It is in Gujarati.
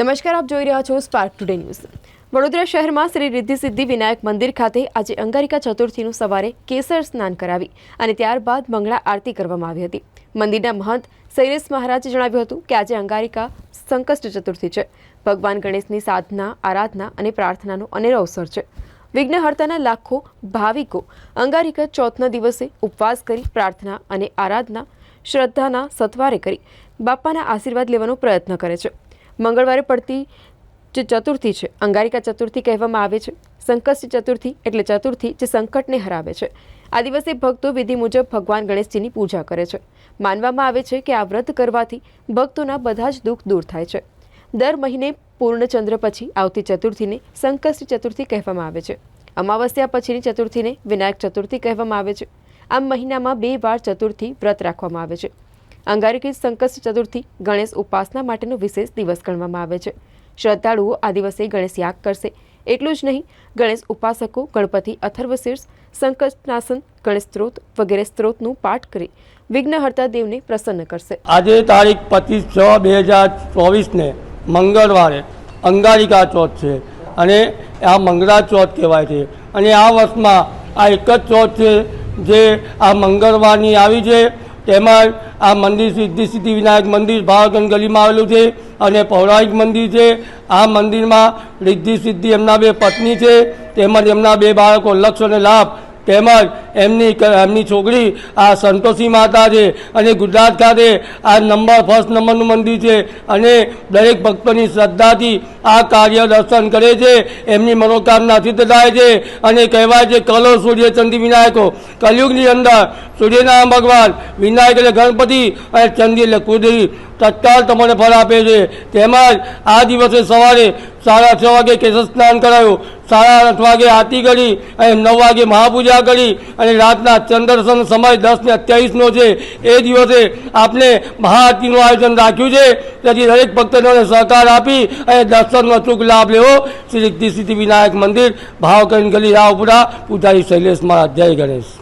નમસ્કાર, આપ જોઈ રહ્યા છો સ્પાર્ક ટુડે ન્યૂઝ વડોદરા શહેરમાં શ્રી રિદ્ધિ સિદ્ધિ વિનાયક મંદિર ખાતે આજે અંગારિકા ચતુર્થીનું સવારે કેસર સ્નાન કરાવી અને ત્યારબાદ મંગળા આરતી કરવામાં આવી હતી. મંદિરના મહંત શૈલેષ મહારાજે જણાવ્યું હતું કે આજે અંગારિકા સંકષ્ટ ચતુર્થી છે. ભગવાન ગણેશની સાધના, આરાધના અને પ્રાર્થનાનો અનેરો અવસર છે. વિઘ્નહર્તાના લાખો ભાવિકો અંગારિકા ચોથના દિવસે ઉપવાસ કરી પ્રાર્થના અને આરાધના, શ્રદ્ધાના સથવારે કરી બાપાના આશીર્વાદ લેવાનો પ્રયત્ન કરે છે. મંગળવારે પડતી જે ચતુર્થી છે, અંગારિકા ચતુર્થી કહેવામાં આવે છે. સંકષ્ટ ચતુર્થી એટલે ચતુર્થી જે સંકટને હરાવે છે. આ દિવસે ભક્તો વિધિ મુજબ ભગવાન ગણેશજીની પૂજા કરે છે. માનવામાં આવે છે કે આ વ્રત કરવાથી ભક્તોના બધા જ દુઃખ દૂર થાય છે. દર મહિને પૂર્ણચંદ્ર પછી આવતી ચતુર્થીને સંકષ્ટ ચતુર્થી કહેવામાં આવે છે. અમાવસ્યા પછીની ચતુર્થીને વિનાયક ચતુર્થી કહેવામાં આવે છે. આમ મહિનામાં બે વાર ચતુર્થી વ્રત રાખવામાં આવે છે. અંગારિકી સંકષ્ટ ચતુર્થી ગણેશ ઉપાસના માટેનો વિશેષ દિવસ ગણવામાં આવે છે. શ્રદ્ધાળુઓ આ દિવસે ગણેશ યાગ કરશે. એટલું જ નહીં, ગણેશ ઉપાસકો, ગણપતિ, અથર્વશીર્ષ સંકટનાશન ગણેશ સ્ત્રોત વગેરે સ્ત્રોતનું પાઠ કરી વિઘ્નહર્તા દેવને પ્રસન્ન કરશે. આજે તારીખ પચીસ છ બે હજાર ચોવીસને મંગળવારે અંગારિકા ચોથ છે અને આ મંગળા ચોથ કહેવાય છે. અને આ વર્ષમાં આ એક જ ચોથ છે જે આ મંગળવારની આવી છે. તેમાં આ મંદિર સિદ્ધિ સિદ્ધિ વિનાયક મંદિર ભાવગંજ ગલીમાં આવેલું છે અને પૌરાણિક મંદિર છે. આ મંદિરમાં રિદ્ધિ સિદ્ધિ એમના બે પત્ની છે. તેમજ એમના બે બાળકો લક્ષ અને લાભ. તેમજ એમની એમની છોકરી આ સંતોષી માતા છે અને ગુજરાત ખાતે આ નંબર, ફર્સ્ટ નંબરનું મંદિર છે અને દરેક ભક્તોની શ્રદ્ધાથી આ કાર્ય દર્શન કરે છે. એમની મનોકામના સિદ્ધ થાય છે અને કહેવાય છે, કલો સૂર્ય ચંદી વિનાયકો. કલયુગની અંદર સૂર્યનારાયણ ભગવાન વિનાયક એટલે ગણપતિ અને ચંદી એટલે કુદરી તત્કાળ તમને ફળ આપે છે. તેમજ આ દિવસે સવારે સાડા છ વાગે કેશર સ્નાન કરાયું. સાડા આઠ વાગે આરતી કરી અને નવ વાગે મહાપૂજા કરી અને રાતના ચંદ્રસન સમય દસ ને અઠ્યાવીસનો છે. એ દિવસે આપણે મહાઆરતીનું આયોજન રાખ્યું છે. તેથી દરેક ભક્તોને સહકાર આપી અને દર્શનનો અચૂક લાભ લેવો. શ્રી સિદ્ધિ સિદ્ધિ વિનાયક મંદિર ભાવકરણ ગલી, રાવપુરા, પૂજારી શૈલેષ મહારાજ. જય ગણેશ.